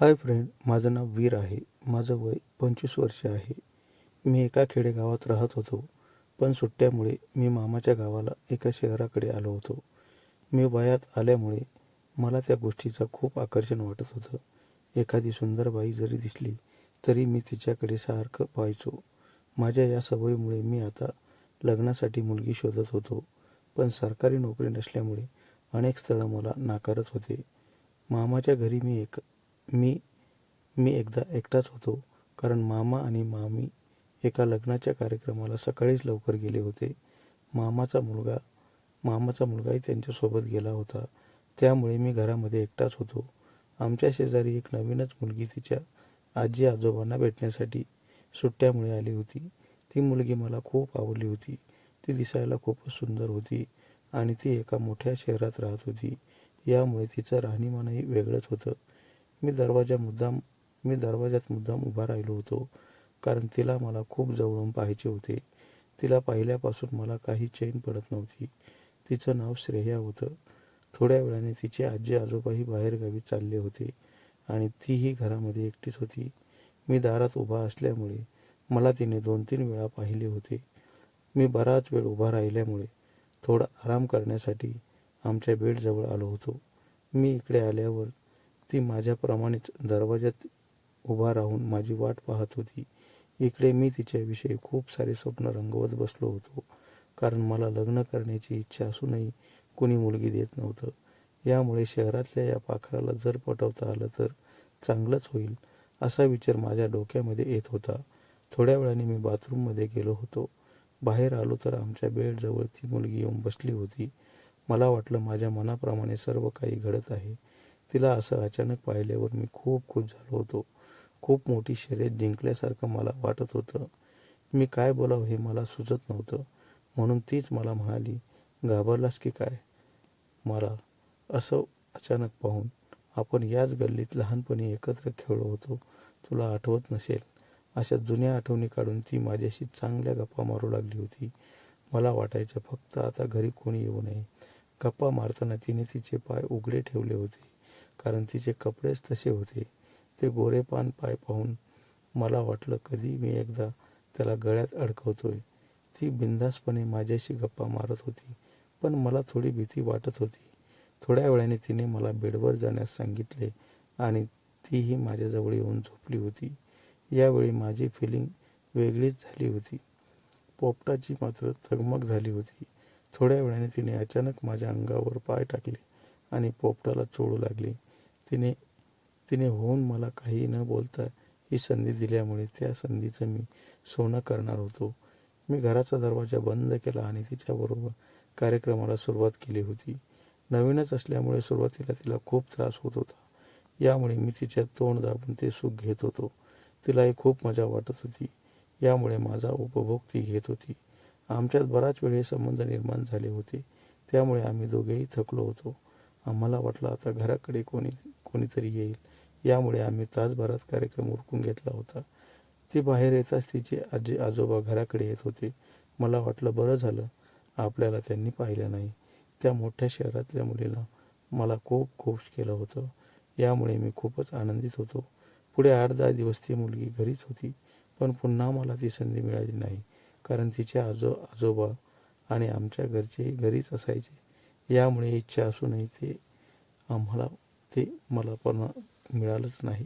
Hi friend माझं नाव वीर आहे. माझं वय पंचवीस वर्ष आहे. मी एका खेडेगावात राहत होतो पण सुट्ट्यामुळे मी मामाच्या गावाला एका शहराकडे आलो होतो. मी वयात आल्यामुळे मला त्या गोष्टीचं खूप आकर्षण वाटत होतं. एखादी सुंदर बाई जरी दिसली तरी मी तिच्याकडे सारखं पाहायचो. माझ्या या सवयीमुळे मी आता लग्नासाठी मुलगी शोधत होतो पण सरकारी नोकरी नसल्यामुळे अनेक स्थळं मला नाकारत होते. मामाच्या घरी मी एक मी मी एकदा एकटाच होतो कारण मामा आणि मामी एका लग्नाच्या कार्यक्रमाला सकाळीच लवकर गेले होते. मामाचा मुलगा मामाचा मुलगाही त्यांच्यासोबत गेला होता. त्यामुळे मी घरामध्ये एकटाच होतो. आमच्या शेजारी एक नवीनच मुलगी तिच्या आजी आजोबांना भेटण्यासाठी सुट्ट्यामुळे आली होती. ती मुलगी मला खूप आवडली होती. ती दिसायला खूपच सुंदर होती आणि ती एका मोठ्या शहरात राहत होती. यामुळे तिचं राहणीमानही वेगळंच होतं. मी दरवाजा मुद्दाम मी दरवाजात मुद्दाम उभा राहिलो होतो कारण तिला मला खूप जवळून पाहायचे होते. तिला पाहिल्यापासून मला काही चैन पडत नव्हती. तिचं नाव श्रेया होतं. थोड्या वेळाने तिचे आजी आजोबाही बाहेरगावी चालले होते आणि तीही घरामध्ये एकटीच होती. मी दारात उभा असल्यामुळे मला तिने दोन तीन वेळा पाहिले होते. मी बराच वेळ उभा राहिल्यामुळे थोडा आराम करण्यासाठी आमच्या बेडजवळ आलो होतो. मी इकडे आल्यावर ती माझ्याप्रमाणेच दरवाजात उभा राहून माझी वाट पाहत होती. इकडे मी तिच्याविषयी खूप सारे स्वप्न रंगवत बसलो होतो. कारण मला लग्न करण्याची इच्छा असूनही कुणी मुलगी देत नव्हतं. यामुळे शहरातल्या या पाखराला जर पटवता आलं तर चांगलंच होईल असा विचार माझ्या डोक्यामध्ये येत होता. थोड्या वेळाने मी बाथरूममध्ये गेलो होतो. बाहेर आलो तर आमच्या बेडजवळ ती मुलगी येऊन बसली होती. मला वाटलं माझ्या मनाप्रमाणे सर्व काही घडत आहे. तिला असं अचानक पाहिल्यावर मी खूप खुश झालो होतो. खूप मोठी शर्यत जिंकल्यासारखं मला वाटत होतं. मी काय बोलावं हे मला सुचत नव्हतं. म्हणून तीच मला म्हणाली घाबरलास की काय? मला असं अचानक पाहून आपण याच गल्लीत लहानपणी एकत्र खेळलो होतो. तुला आठवत नसेल अशा जुन्या आठवणी काढून ती माझ्याशी चांगल्या गप्पा मारू लागली होती. मला वाटायचं फक्त आता घरी कोणी येऊ नये. गप्पा मारताना तिने तिचे पाय उघडे ठेवले होते. कारण तिचे कपडेच तसे होते. ते गोरेपान पाय पाहून मला वाटलं कधी मी एकदा त्याला गळ्यात अडकवतोय. ती बिंदासपणे माझ्याशी गप्पा मारत होती पण मला थोडी भीती वाटत होती. थोड्या वेळाने तिने मला बेडवर जाण्यास सांगितले आणि तीही माझ्याजवळ येऊन झोपली होती. यावेळी माझी फिलिंग वेगळीच झाली होती. पोपटाची मात्र थगमग झाली होती. थोड्या वेळाने तिने अचानक माझ्या अंगावर पाय टाकले आणि पोपटाला चोळू लागले. तिने तिने होऊन मला काही न बोलता ही संधी दिल्यामुळे त्या संधीचं मी सोनं करणार होतो. मी घराचा दरवाजा बंद केला आणि तिच्याबरोबर कार्यक्रमाला सुरुवात केली होती. नवीनच असल्यामुळे सुरुवातीला तिला खूप त्रास होत होता. यामुळे मी तिच्या तोंड दाबून ते सुख घेत होतो. तिलाही खूप मजा वाटत होती. यामुळे माझा उपभोग ती घेत होती. आमच्यात बराच वेळ हे संबंध निर्माण झाले होते. त्यामुळे आम्ही दोघेही थकलो होतो. आम्हाला वाटलं आता घराकडे कोणी कोणीतरी येईल. यामुळे आम्ही तासभरात कार्यक्रम उरकून घेतला होता. ती बाहेर येताच तिचे आजी आजोबा घराकडे येत होते. मला वाटलं बरं झालं. आपल्याला त्यांनी पाहिलं नाही. त्या मोठ्या शहरातल्या मुलीला मला खूप खुश केलं होतं. यामुळे मी खूपच आनंदित होतो. पुढे आठ दहा दिवस ती मुलगी घरीच होती पण पुन्हा मला ती संधी मिळाली नाही. कारण तिचे आजो आजोबा आणि आमच्या घरचेही घरीच असायचे. यामुळे इच्छा असूनही ते आम्हाला ते मला पण मिळालंच नाही.